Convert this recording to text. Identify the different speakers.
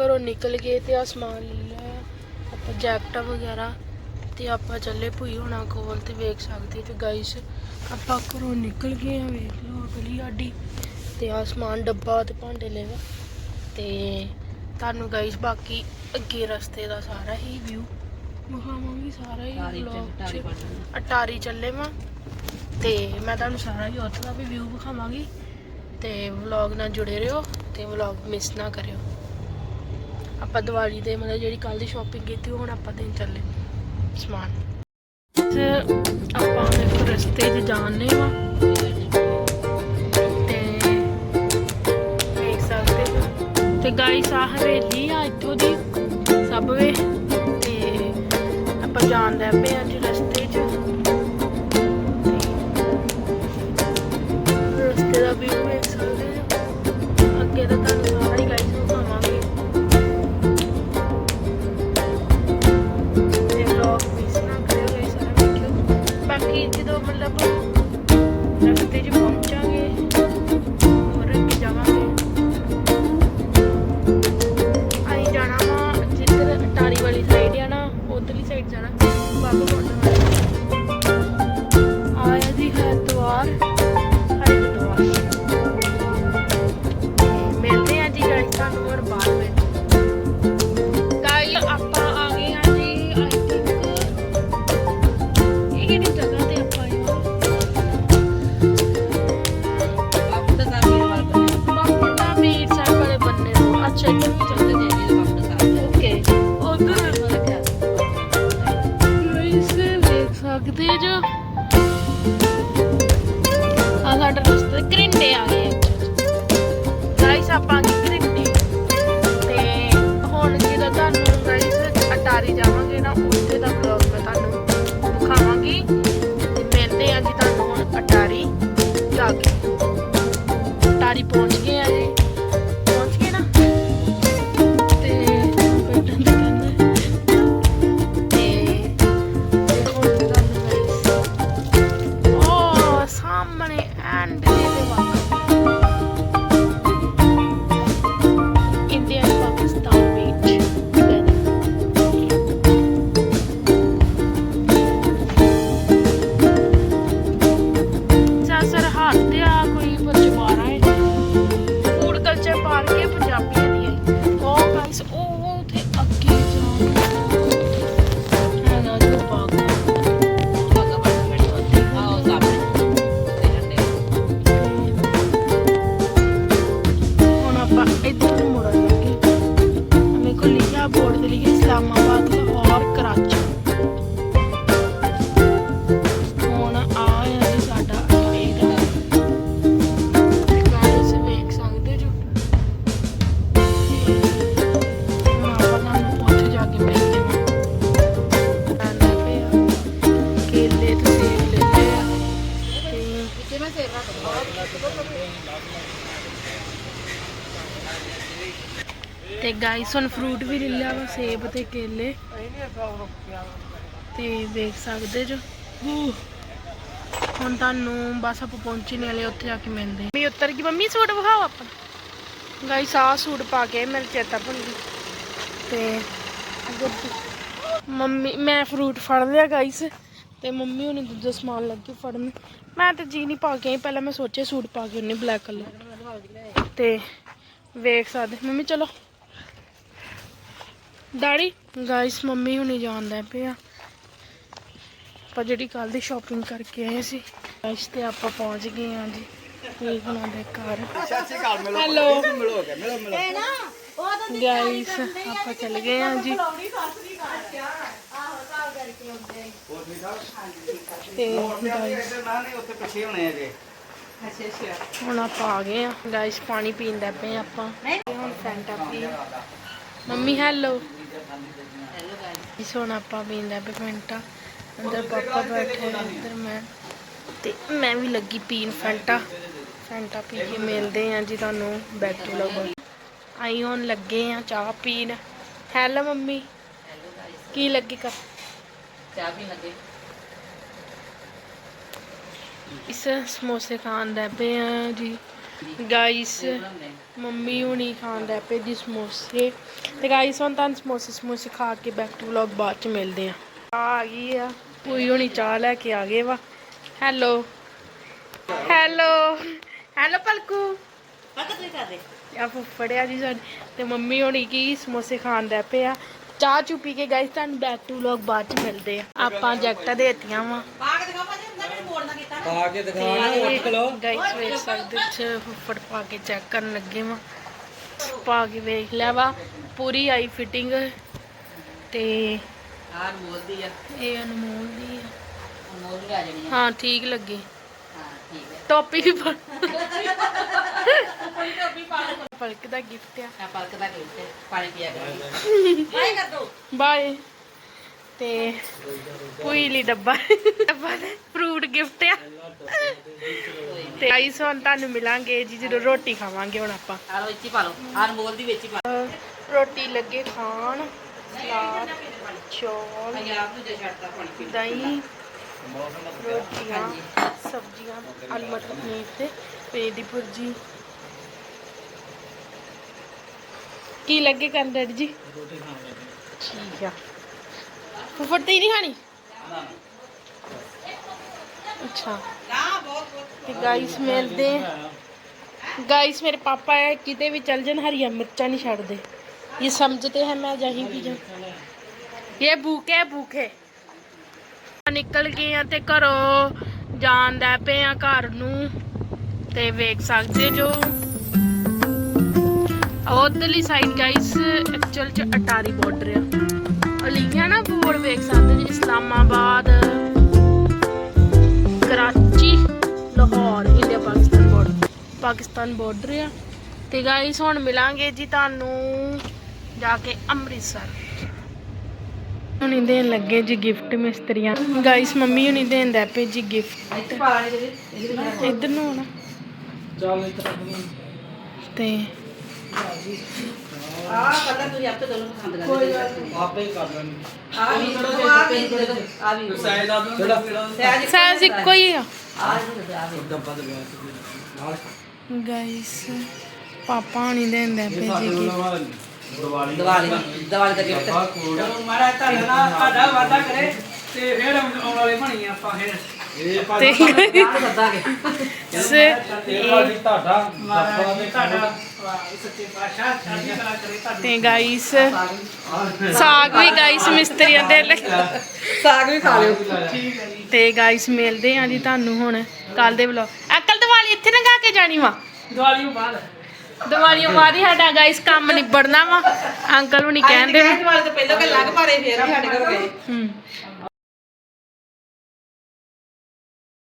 Speaker 1: ਘਰੋਂ ਨਿਕਲ ਗਏ ਤੇ ਆ ਸਮਾਨ ਲੈ ਲਿਆ ਆਪਾਂ ਜੈਕਟਾਂ ਵਗੈਰਾ ਤੇ ਆਪਾਂ ਚੱਲੇ ਭੂਈ ਹੋਣਾ ਕੋਲ ਤੇ ਵੇਖ ਸਕਦੇ ਤੇ ਗਾਇਸ ਆਪਾਂ ਘਰੋਂ ਨਿਕਲ ਗਏ ਆ ਵੇਖ ਲਓ ਅਗਲੀ ਆਡੀ ਤੇ ਆ ਸਮਾਨ ਡੱਬਾ ਤੇ ਭਾਂਡੇ ਲੈ ਵਾ ਤੇ ਤੁਹਾਨੂੰ ਗਾਇਸ ਬਾਕੀ ਅੱਗੇ ਰਸਤੇ ਦਾ ਸਾਰਾ ਹੀ ਵਿਊ ਵਿਖਾਵਾਂਗੀ ਸਾਰਾ ਹੀ 'ਚ। ਅਟਾਰੀ ਚੱਲੇ ਵਾਂ। ਤੇ ਮੈਂ ਤੁਹਾਨੂੰ ਸਾਰਾ ਹੀ ਉੱਥੇ ਦਾ ਵੀ ਵਿਊ ਵਿਖਾਵਾਂਗੀ। ਤੇ ਵਲੌਗ ਨਾਲ ਜੁੜੇ ਰਹੋ ਤੇ ਵਲੌਗ ਮਿਸ ਨਾ ਕਰਿਓ। ਆਪਾਂ ਦੀਵਾਲੀ ਦੇ ਮਤਲਬ ਜਿਹੜੀ ਕੱਲ ਦੀ ਸ਼ਾਪਿੰਗ ਕੀਤੀ, ਉਹ ਹੁਣ ਆਪਾਂ ਦੇਣ ਚੱਲੇ ਸਮਾਨ। ਤੇ ਆਪਾਂ ਇੱਕ ਰਸਤੇ 'ਚ ਜਾਣੇ ਵਾ ਤੇ ਵੇਖ ਸਕਦੇ ਹੋ। ਤੇ ਗਾਈਸ ਆ ਹਵੇਲੀ ਆ ਇੱਥੋਂ ਦੀ ਸਬਵੇ ਤੇ ਆਪਾਂ ਜਾਣ ਲੱਗ ਪਏ ਅੱਜ ਗਾਇਸ ਜਾਵਾਂਗੇ ਨਾ ਤੇ ਫਰੂਟ ਵੀ ਲੈ ਲਿਆ ਵਾ, ਸੇਬ ਤੇ ਕੇਲੇ। ਤੇ ਵੇਖ ਸਕਦੇ ਜੋ। ਹੁਣ ਤੁਹਾਨੂੰ ਬਸ ਆਪਾਂ ਪਹੁੰਚਣ ਵਾਲੇ ਉੱਥੇ ਜਾ ਕੇ ਮਿਲਦੇ ਮੈਂ ਉੱਤਰ ਗਈ। ਮੰਮੀ ਸੂਟ ਵਿਖਾਓ ਆਪਾਂ। ਗਾਈਸ ਆ ਸੂਟ ਪਾ ਕੇ ਮੇਰੇ ਚੇਤਾ ਭੁੱਲ ਗਈ। ਤੇ ਮੰਮੀ, ਮੈਂ ਫਰੂਟ ਫੜ ਲਿਆ ਗਾਈਸ ਤੇ ਮੰਮੀ ਹੁਣੇ ਦੂਜਾ ਸਮਾਨ ਲੱਗੀ ਫੜਨ। ਮੈਂ ਤੇ ਜੀ ਨਹੀਂ ਪਾ ਕੇ ਆਈ, ਪਹਿਲਾਂ ਮੈਂ ਸੋਚਿਆ ਸੂਟ ਪਾ ਕੇ ਉਹਨੇ ਬਲੈਕ ਕਲਰ ਤੇ ਵੇਖ ਸਕਦੇ। ਮੰਮੀ, ਚਲੋ। ਡੈਡੀ ਗਾਇਸ ਮੰਮੀ ਹੁਣੀ ਜਾਣਦਾ ਪਿਆ ਆਪਾਂ ਜਿਹੜੀ ਕੱਲ ਦੀ ਸ਼ਾਪਿੰਗ ਕਰਕੇ ਆਏ ਸੀ ਗਾਇਸ ਤੇ ਆਪਾਂ ਪਹੁੰਚ ਗਏ ਹਾਂ ਜੀ। ਇਹ ਹੁਣਾਂ ਦੇ ਘਰ। ਹੈਲੋ ਗਾਇਸ ਆਪਾਂ ਚੱਲ ਗਏ ਹਾਂ ਜੀ। ਤੇ ਗਾਇਸ ਹੁਣ ਆਪਾਂ ਆ ਗਏ ਆ। ਗਾਇਸ ਪਾਣੀ ਪੀਂਦਾ ਪਏ ਆਪਾਂ। ਹੁਣ ਫੈਂਟਾ ਪੀ ਮੰਮੀ ਹੈਲੋ ਇਸ ਹੁਣ ਆਪਾਂ ਪੀਂਦਾ ਪਏ ਫੈਂਟਾ। ਅੰਦਰ ਪਾਪਾ ਬੈਠੇ ਅੰਦਰ ਮੈਂ। ਤੇ ਮੈਂ ਵੀ ਲੱਗੀ ਪੀਣ ਫੈਂਟਾ। ਫੈਂਟਾ ਪੀ ਕੇ ਮਿਲਦੇ ਆ ਜੀ ਤੁਹਾਨੂੰ ਬੈਕ ਟੂ ਲਵ ਆਈ ਹੁਣ ਲੱਗੇ ਆ ਚਾਹ ਪੀਣ। Hello mummy. ਕੀ ਲੱਗੀ ਕਰ
Speaker 2: ਚਾਹ ਵੀ ਲੱਗੇ।
Speaker 1: ਇਸ ਸਮੋਸੇ ਖਾਣ ਦਾ ਪਏ ਆ ਜੀ। ਗਾਈਸ ਮੰਮੀ ਹੁਣੀ ਖਾਣ ਲੱਗ ਪਏ ਜੀ ਸਮੋਸੇ। ਤੇ ਗਾਈਸ ਹੁਣ ਤਾਂ ਸਮੋਸੇ ਸਮੋਸੇ ਖਾ ਕੇ ਬੈਕ ਟੂ ਵਲੌਗ ਬਾਅਦ ਚ ਮਿਲਦੇ ਆ ਆ ਗਈ ਆ। ਪੂਰੀ ਹੁਣੀ ਚਾਹ ਲੈ ਕੇ ਆ ਗਏ ਵਾ। ਹੈਲੋ ਹੈਲੋ ਹੈਲੋ ਪਲਕੂ। ਆ ਫੁੱਫੜਿਆ ਜੀ ਸਾਡੇ। ਤੇ ਮੰਮੀ ਹੋਣੀ ਕੀ ਸਮੋਸੇ ਖਾਣ ਲੱਗ ਪਏ ਆ। ਚਾਹ ਚੁ ਪੀ ਕੇ ਗਾਈਸ ਤੁਹਾਨੂੰ ਬੈਕ ਟੂ ਵਲੌਗ ਬਾਅਦ ਚ ਮਿਲਦੇ ਆ ਆਪਾਂ ਜੈਕਟਾਂ ਦੇਤੀਆਂ ਵਾ
Speaker 2: ਪਾ ਕੇ ਦਿਖਾ ਭਾਜੀ ਹੁੰਦਾ ਮੈਨੂੰ ਮੋੜਨਾ ਕੀਤਾ ਨਾ
Speaker 3: ਪਾ ਕੇ ਦਿਖਾ ਉੱਠ ਲੋ
Speaker 1: ਗਾਈਸ ਵੇਖ ਸਕਦੇ ਚ ਫੁੱਫੜ ਪਾ ਕੇ ਚੈੱਕ ਕਰਨ ਲੱਗੇ ਵਾ। ਪਾ ਕੇ ਵੇਖ ਲਿਆ ਵਾ ਪੂਰੀ ਆਈ ਫਿਟਿੰਗ। ਤੇ
Speaker 2: ਆਹ ਮੋਲਦੀ ਆ।
Speaker 1: ਇਹ ਅਨਮੋਲ ਦੀ ਆ।
Speaker 2: ਮੋਲ ਵੀ ਆ ਜਾਣੀ
Speaker 1: ਹਾਂ ਠੀਕ ਲੱਗੀ।
Speaker 2: ਹਾਂ ਠੀਕ ਹੈ
Speaker 1: ਟੋਪੀ ਵੀ ਪਾ ਪਲਕ ਦਾ ਗਿਫਟ ਆ।
Speaker 2: ਆ ਪਲਕ ਦਾ ਗਿਫਟ ਪਾਣੀ ਪੀਆ ਕਰਾਂਗੇ ਬਾਈ ਕਰ ਦੋ।
Speaker 1: ਬਾਏ। ਤੇ ਕੋਈ ਲਈ ਡੱਬਾ। ਡੱਬਾ ਦੇ ਫਰੂਟ ਗਿਫਟ ਤੇ ਹੁਣ ਤੁਹਾਨੂੰ ਮਿਲਾਂਗੇ ਜੀ ਜਦੋਂ ਰੋਟੀ ਖਾਵਾਂਗੇ ਹੁਣ ਆਪਾਂ।
Speaker 2: ਆ ਲੋ ਇੱਥੇ ਪਾ ਲਓ। ਆਹ ਮੋਲ ਦੀ ਵਿੱਚ ਹੀ ਪਾ
Speaker 1: ਰੋਟੀ ਲੱਗੇ ਖਾਣ ਸਲਾਦ ਚੌਲ
Speaker 2: ਪੰਜਾਬ ਨੂੰ ਜੇ ਛੱਡਦਾ ਪਾਣੀ ਪੀ
Speaker 1: ਦਹੀਂ ਰੋਟੀਆਂ ਸਬਜ਼ੀਆਂ ਆਲੂ ਮਟਰ ਪਨੀਰ ਤੇ ਪਨੀਰ ਦੀ ਭੁਰਜੀ। ਕੀ ਲੱਗੇ ਕਰਨ ਡੈਡੀ ਜੀ? ਠੀਕ ਆ। ਫੁੱਫੜ ਤੇ ਹੀ ਨਹੀਂ ਖਾਣੀ? ਅੱਛਾ। ਤੇ ਗਾਇਸ ਮਿਲਦੇ ਗਾਇਸ ਮੇਰੇ ਪਾਪਾ ਕਿਤੇ ਵੀ ਚੱਲ ਜਾਣ, ਹਰੀਆਂ ਮਿਰਚਾਂ ਨਹੀਂ ਛੱਡਦੇ। ਇਹ ਸਮਝਦੇ ਹੈ, ਮੈਂ ਜਹੀ ਵੀ ਜਾਂ। ਇਹ ਭੂਖੇ ਭੂਖੇ ਨਿਕਲ ਗਏ ਆ ਤੇ ਘਰੋਂ ਜਾਂਦਾ ਪਏ ਆ ਘਰ ਨੂੰ। ਤੇ ਵੇਖ ਸਕਦੇ ਜੋ। ਉਧਰਲੀ ਸਾਈਡ ਗਾਇਸ ਐਕਚੁਅਲ ਚ ਅਟਾਰੀ ਬਾਰਡਰ ਆ। ਉਹ ਲਿਖਿਆ ਨਾ ਬੋਰ ਵੇਖ ਸਕਦੇ ਜੀ ਇਸਲਾਮਾਬਾਦ ਪਾਕਿਸਤਾਨ ਬਾਰਡਰ ਆ। ਤੇ ਗਾਈਸ ਹੁਣ ਮਿਲਾਂਗੇ ਜੀ ਤੁਹਾਨੂੰ ਜਾ ਕੇ ਅੰਮ੍ਰਿਤਸਰ। ਹੁਣੀ ਦੇਣ ਲੱਗੇ ਜੀ ਗਿਫਟ ਮਿਸਤਰੀਆਂ। ਗਾਈਸ ਮੰਮੀ ਹੁਣੀ ਦੇਣ ਦਾ ਪਏ ਜੀ ਗਿਫਟ
Speaker 2: ਪਾ
Speaker 1: ਇੱਧਰ ਨੂੰ ਆਉਣਾ।
Speaker 3: ਚੱਲ ਇੱਧਰ
Speaker 1: ਤੇ
Speaker 2: ਆਹ ਕਲਰ ਤੁਸੀਂ ਆਪੇ ਦੋਨੋਂ ਪਸੰਦ ਕਰਦੇ
Speaker 3: ਆਪੇ ਹੀ ਕਰ ਲੈਣੀ
Speaker 2: ਆ ਵੀ ਆ ਵੀ ਆ ਵੀ
Speaker 3: ਸਾਈਜ਼
Speaker 1: ਇੱਕੋ ਹੀ ਆ।
Speaker 2: ਆ ਵੀ ਆ ਵੀ
Speaker 3: ਡੱਬਾ ਦੇ ਨਾਲ
Speaker 1: ਗਾਈਸ ਪਾਪਾ ਹੁਣੀ ਦੇਣ ਦਾ ਪਏ ਜੀ ਗਿਫਟ
Speaker 3: ਦਿਵਾਲੀ
Speaker 2: ਦੀਵਾਲੀ ਦੀਵਾਲੀ ਦਾ ਗਿਫਟ
Speaker 3: ਕੋਡ
Speaker 4: ਮਾਰਾ ਤੁਹਾਡਾ ਨਾਲ ਤੁਹਾਡਾ ਵਾਦਾ ਕਰੇ ਤੇ ਫਿਰ ਆਉਣ ਵਾਲੇ ਬਣੀ ਆਪਾਂ ਫਿਰ।
Speaker 3: ਇਹ
Speaker 1: ਤੇ
Speaker 3: ਭਾਜੀ
Speaker 2: ਆਹ ਸੱਦਾਂਗੇ।
Speaker 1: ਸੇ
Speaker 3: ਇਹ ਭਾਜੀ ਤੁਹਾਡਾ
Speaker 4: ਮਾਰਾ
Speaker 3: ਡੱਬਾ ਦੇ
Speaker 4: ਤੁਹਾਡਾ ਵਾਹ ਸੱਚੇ ਪਾਤਸ਼ਾਹ ਚੜ੍ਹਦੀ ਕਲਾ ਕਰੇ ਤੁਹਾਡੀ।
Speaker 1: ਤੇ ਗਾਈਸ ਸਾਗ ਵੀ ਗਾਈਸ ਮਿਸਤਰੀਆਂ ਦੇ ਲੈ
Speaker 2: ਸਾਗ ਵੀ ਖਾ ਲਿਓ।
Speaker 4: ਠੀਕ ਹੈ ਜੀ।
Speaker 1: ਤੇ ਗਾਈਸ ਮਿਲਦੇ ਆ ਜੀ ਤੁਹਾਨੂੰ ਹੁਣ ਕੱਲ ਦੇ ਵਲੌਗ ਦੀਵਾਲੀ ਇੱਥੇ ਨਾ ਗਾ ਕੇ ਜਾਣੀ ਵਾ?
Speaker 4: ਦੀਵਾਲੀ ਬਾਅਦ।
Speaker 1: ਦੀਵਾਲੀ ਬਾਅਦ ਹੀ ਸਾਡਾ ਗਾਈਸ ਕੰਮ ਨਿਬੜਨਾ ਵਾ। ਅੰਕਲ ਹੁਣੀ ਕਹਿੰਦੇ ਵਾ
Speaker 2: ਦੀਵਾਲੀ ਤੋਂ ਪਹਿਲਾਂ ਕਿ ਲੱਗ ਭਾਰੇ ਫੇਰ ਵੀ ਸਾਡੇ ਘਰ ਗਏ।
Speaker 1: ਹੂੰ।